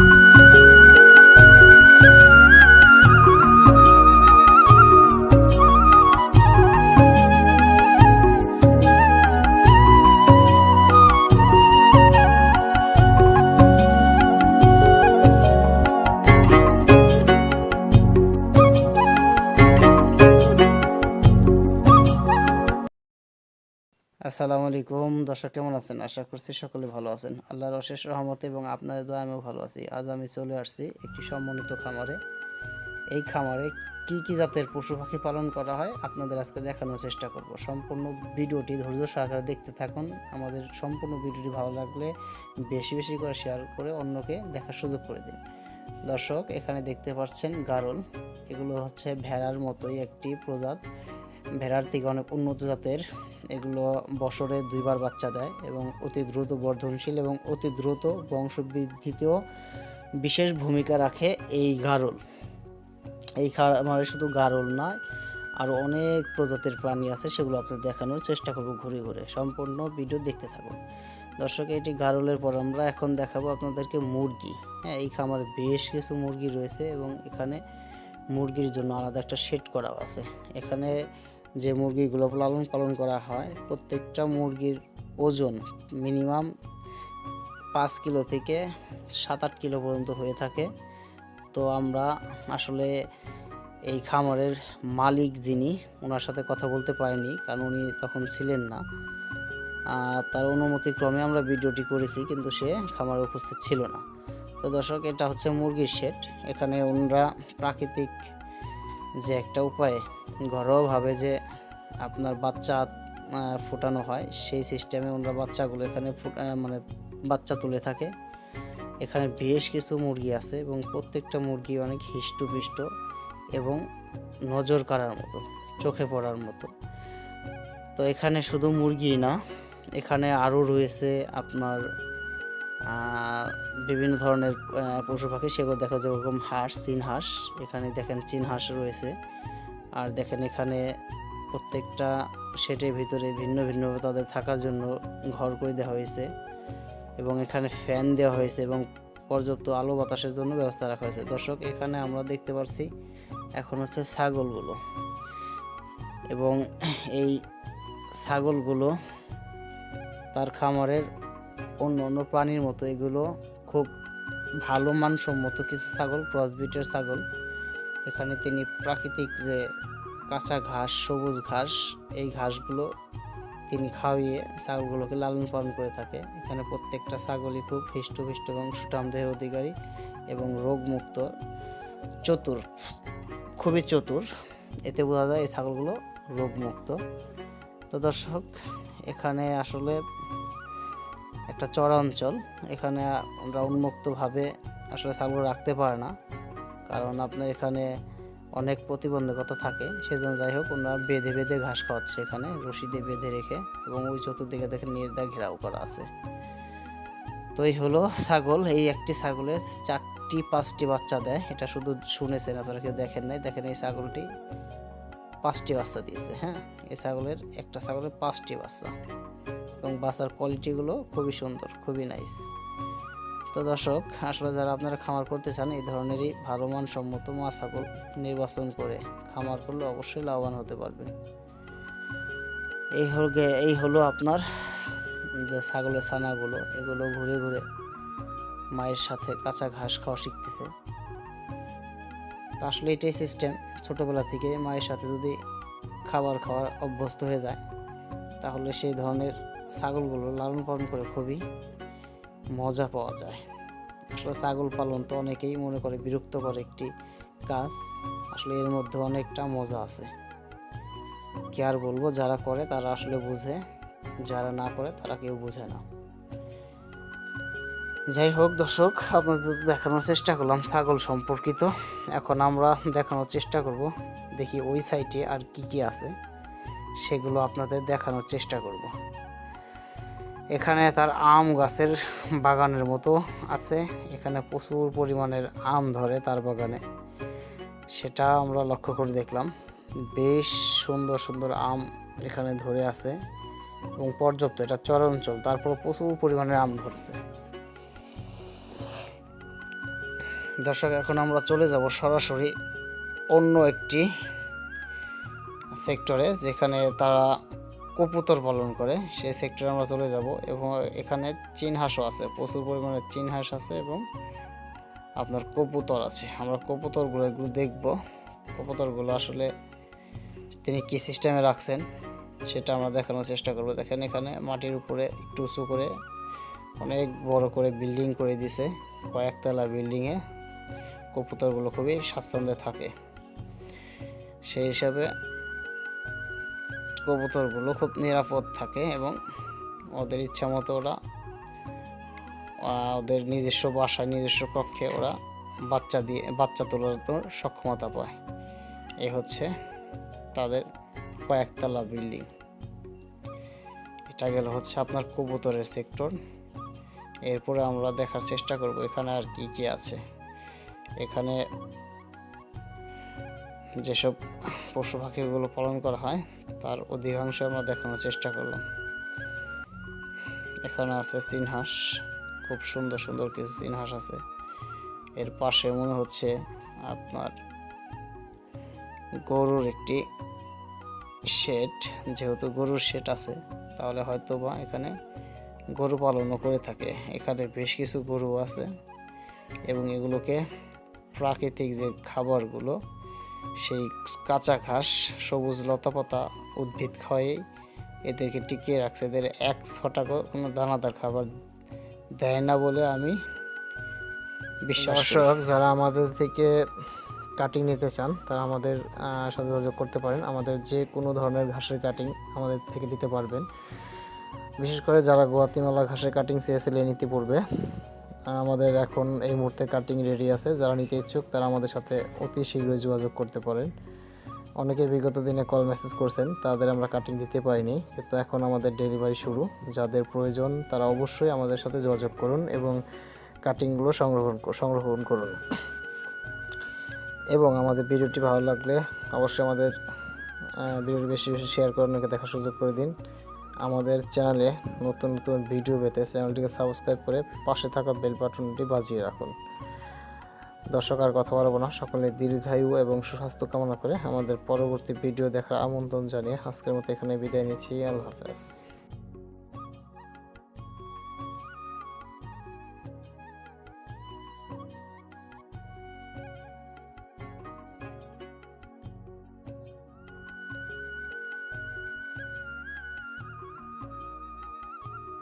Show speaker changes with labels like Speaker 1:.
Speaker 1: Thank you. আসসালামু আলাইকুম। দর্শক, কেমন আছেন? আশা করছি সকলে ভালো আছেন। আল্লাহর অশেষ রহমতে এবং আপনাদের দোয়া আমিও ভালো আছি। আজ আমি চলে আসছি একটি সম্মানিত খামারে। এই খামারে কি কি জাতের পশু পাখি পালন করা হয় আপনাদের আজকে দেখানোর চেষ্টা করব। সম্পূর্ণ ভিডিওটি ধৈর্য সহকারে দেখতে থাকুন। আমাদের সম্পূর্ণ ভিডিওটি ভালো লাগলে বেশি বেশি করে শেয়ার করে অন্যকে দেখার সুযোগ করে দিন। দর্শক, এখানে দেখতে পাচ্ছেন গারল। এগুলো হচ্ছে ভেড়ার মতোই একটি প্রজাত। ভেড়ার থেকে অনেক উন্নত জাতের। এগুলো বছরে দুইবার বাচ্চা দেয় এবং অতি দ্রুত বর্ধনশীল এবং অতি দ্রুত বংশবৃদ্ধিতেও বিশেষ ভূমিকা রাখে এই গারল। এই খামারে শুধু গারল নয়, আরও অনেক প্রজাতির প্রাণী আছে, সেগুলো আপনাদের দেখানোর চেষ্টা করব ঘুরে ঘুরে। সম্পূর্ণ ভিডিও দেখতে থাকুন। দর্শক, এটি গারলের পর আমরা এখন দেখাবো আপনাদেরকে মুরগি। হ্যাঁ এই খামারে বেশ কিছু মুরগি রয়েছে এবং এখানে মুরগির জন্য আলাদা একটা শেড করা আছে। এখানে যে মুরগিগুলো লালন পালন করা হয়, প্রত্যেকটা মুরগির ওজন মিনিমাম পাঁচ কিলো থেকে সাত আট কিলো পর্যন্ত হয়ে থাকে। তো আমরা আসলে এই খামারের মালিক যিনি, ওনার সাথে কথা বলতে পারিনি, কারণ উনি তখন ছিলেন না। তার অনুমতিক্রমে আমরা ভিডিওটি করেছি, কিন্তু সে খামারে উপস্থিত ছিল না। তো দর্শক, এটা হচ্ছে মুরগির শেড এখানে ওনারা প্রাকৃতিক যে একটা উপায়ে। ঘরোয়াভাবে যে আপনার বাচ্চা ফোটানো হয়, সেই সিস্টেমে ওনারা বাচ্চাগুলো এখানে মানে বাচ্চা তুলে থাকে। এখানে বেশ কিছু মুরগি আছে এবং প্রত্যেকটা মুরগি অনেক হিষ্টপুষ্ট এবং নজর কাড়ার মতো, চোখে পড়ার মতো। তো এখানে শুধু মুরগি না, এখানে আরও রয়েছে আপনার বিভিন্ন ধরনের পশু পাখি, সেগুলো দেখা যায় ওরকম হাঁস, চীন হাঁস। এখানে দেখেন চীন হাঁস রয়েছে। আর দেখেন এখানে প্রত্যেকটা সেটের ভিতরে ভিন্ন ভিন্ন তাদের থাকার জন্য ঘর করে দেওয়া হয়েছে। এবং এখানে ফ্যান দেওয়া হয়েছে এবং পর্যাপ্ত আলো বাতাসের জন্য ব্যবস্থা রাখা হয়েছে। দর্শক, এখানে আমরা দেখতে পাচ্ছি এখন হচ্ছে ছাগলগুলো। এবং এই ছাগলগুলো তার খামারের অন্য অন্য প্রাণীর মতো এগুলো খুব ভালো মানসম্মত কিছু ছাগল ক্রসবিটের ছাগল। এখানে তিনি প্রাকৃতিক যে কাঁচা ঘাস, সবুজ ঘাস, এই ঘাসগুলো তিনি খাওয়িয়ে ছাগলগুলোকে লালন পালন করে থাকে। এখানে প্রত্যেকটা ছাগলই খুব হৃষ্টপুষ্ট এবং সুঠাম দেহের অধিকারী এবং রোগমুক্ত, চতুর, খুবই চতুর। এতে বোঝা যায় এই ছাগলগুলো রোগমুক্ত। তো দর্শক, এখানে আসলে একটা চড়া অঞ্চল এখানে আমরা উন্মুক্তভাবে আসলে ছাগল রাখতে পারে না। কারণ আপনার এখানে অনেক প্রতিবন্ধকতা থাকে। সেজন্য যাই হোক ওনারা বেঁধে বেঁধে ঘাস খাওয়াচ্ছে এখানে, রশি দিয়ে বেঁধে রেখে এবং ওই চতুর্দিকে দেখে নির্দা ঘেরাও করা আছে। তো এই হলো ছাগল। এই একটি ছাগলের চারটি, পাঁচটি বাচ্চা দেয়। এটা শুধু শুনেছেন, আপনারা কেউ দেখেন নাই। দেখেন এই ছাগলটি পাঁচটি বাচ্চা দিয়েছে হ্যাঁ? এই ছাগলের, একটা ছাগলের পাঁচটি বাচ্চা। এবং বাচ্চার কোয়ালিটিগুলো খুবই সুন্দর, খুবই নাইস তো দর্শক, আসলে যারা আপনারা খামার করতে চান, এই ধরনেরই ভালো মানসম্মত মা ছাগল নির্বাচন করে খামার করলে অবশ্যই লাভবান হতে পারবেন। এই হল এই হলো আপনার যে ছাগলের ছানাগুলো, এগুলো ঘুরে ঘুরে মায়ের সাথে কাঁচা ঘাস খাওয়া শিখতেছে। আসলে এটাই সিস্টেম ছোটোবেলা থেকে মায়ের সাথে যদি খাবার খাওয়ার অভ্যস্ত হয়ে যায়, তাহলে সেই ধরনের ছাগলগুলো লালন পালন করে খুবই মজা পাওয়া যায়। আসলে ছাগল পালন তো অনেকেই মনে করে বিরক্তকর একটি কাজ। আসলে এর মধ্যে অনেকটা মজা আছে। কি আর বলব, যারা করে তারা আসলে বুঝে, যারা না করে তারা কেউ বোঝে না। যাই হোক দর্শক, আপনাদের দেখানোর চেষ্টা করলাম ছাগল সম্পর্কিত। এখন আমরা দেখানোর চেষ্টা করব, দেখি ওই সাইটে আর কি কি আছে। সেগুলো আপনাদের দেখানোর চেষ্টা করব। এখানে তার আম গাছের বাগানের মতো আছে। এখানে প্রচুর পরিমাণের আম ধরে তার বাগানে। সেটা আমরা লক্ষ্য করে দেখলাম। বেশ সুন্দর সুন্দর আম এখানে ধরে আছে এবং পর্যাপ্ত, এটা চরাঞ্চল। তারপর প্রচুর পরিমাণে আম ধরছে। দর্শক, এখন আমরা চলে যাব সরাসরি অন্য একটি সেক্টরে যেখানে তারা কবুতর পালন করে, সেই সেক্টরে আমরা চলে যাব এবং এখানে চীন হাঁসও আছে, প্রচুর পরিমাণে চীন হাঁস আছে এবং আপনার কবুতর আছে। আমরা কবুতরগুলো এগুলো দেখব। কবুতরগুলো আসলে তিনি কী সিস্টেমে রাখছেন, সেটা আমরা দেখানোর চেষ্টা করব। দেখেন এখানে মাটির উপরে একটু উঁচু করে অনেক বড় করে বিল্ডিং করে দিছে। কয়েকতলা বিল্ডিংয়ে কবুতরগুলো খুবই স্বাচ্ছন্দ্যে থাকে। সেই হিসাবে কবুতরগুলো খুব নিরাপদ থাকে এবং ওদের ইচ্ছা মতো ওরা ওদের নিজস্ব বাসায়, নিজস্ব কক্ষে ওরা বাচ্চা দিয়ে, বাচ্চা তোলার সক্ষমতা পায়। এ হচ্ছে তাদের কয়েকতলা বিল্ডিং। এটা গেল হচ্ছে আপনার কবুতরের সেক্টর। এরপরে আমরা দেখার চেষ্টা করব এখানে আর কি কি আছে। এখানে যেসব পশু পাখিগুলো পালন করা হয়, তার অধিকাংশ আমরা দেখানোর চেষ্টা করলাম। এখানে আছে চিনহাঁস খুব সুন্দর সুন্দর কিছু চিনহাঁস আছে। এর পাশে মনে হচ্ছে আপনার গরুর একটি শেড, যেহেতু গরুর শেড আছে, তাহলে হয়তো বা এখানে গরু পালনও করে থাকে। এখানে বেশ কিছু গরু আছে এবং এগুলোকে প্রাকৃতিক যে খাবারগুলো সেই কাঁচা ঘাস সবুজ লতাপাতা উদ্ভিদ খাওয়াই এদেরকে টিকিয়ে রাখছে। এদের এক ছটাকও কোনো দানাদার খাবার দেয় না বলে আমি বিশ্বাস যারা আমাদের থেকে কাটিং নিতে চান তারা আমাদের আহ, সাথে যোগাযোগ করতে পারেন। আমাদের যে কোনো ধরনের ঘাসের কাটিং আমাদের থেকে নিতে পারবেন। বিশেষ করে যারা গোয়াতিমালা ঘাসের কাটিং চেয়েছিলেন নিতে পড়বে আমাদের এখন এই মুহূর্তে কাটিং রেডি আছে। যারা নিতে ইচ্ছুক, তারা আমাদের সাথে অতি শীঘ্রই যোগাযোগ করতে পারেন। অনেকে বিগত দিনে কল মেসেজ করছেন, তাদের আমরা কাটিং দিতে পারিনি। কিন্তু এখন আমাদের ডেলিভারি শুরু। যাদের প্রয়োজন, তারা অবশ্যই আমাদের সাথে যোগাযোগ করুন এবং কাটিংগুলো সংগ্রহণ সংগ্রহণ করুন। এবং আমাদের ভিডিওটি ভালো লাগলে অবশ্যই আমাদের ভিডিওটি বেশি বেশি শেয়ার করে অন্যকে দেখার সুযোগ করে দিন। আমাদের চ্যানেলে নতুন নতুন ভিডিও পেতে চ্যানেলটিকে সাবস্ক্রাইব করে পাশে থাকা বেল বাটনটি বাজিয়ে রাখুন। দর্শক, আর কথা বলব না। সকলে দীর্ঘায়ু এবং সুস্বাস্থ্য কামনা করে আমাদের পরবর্তী ভিডিও দেখার আমন্ত্রণ জানিয়ে আজকের মতো এখানে বিদায় নিচ্ছি। আল্লাহ হাফেজ।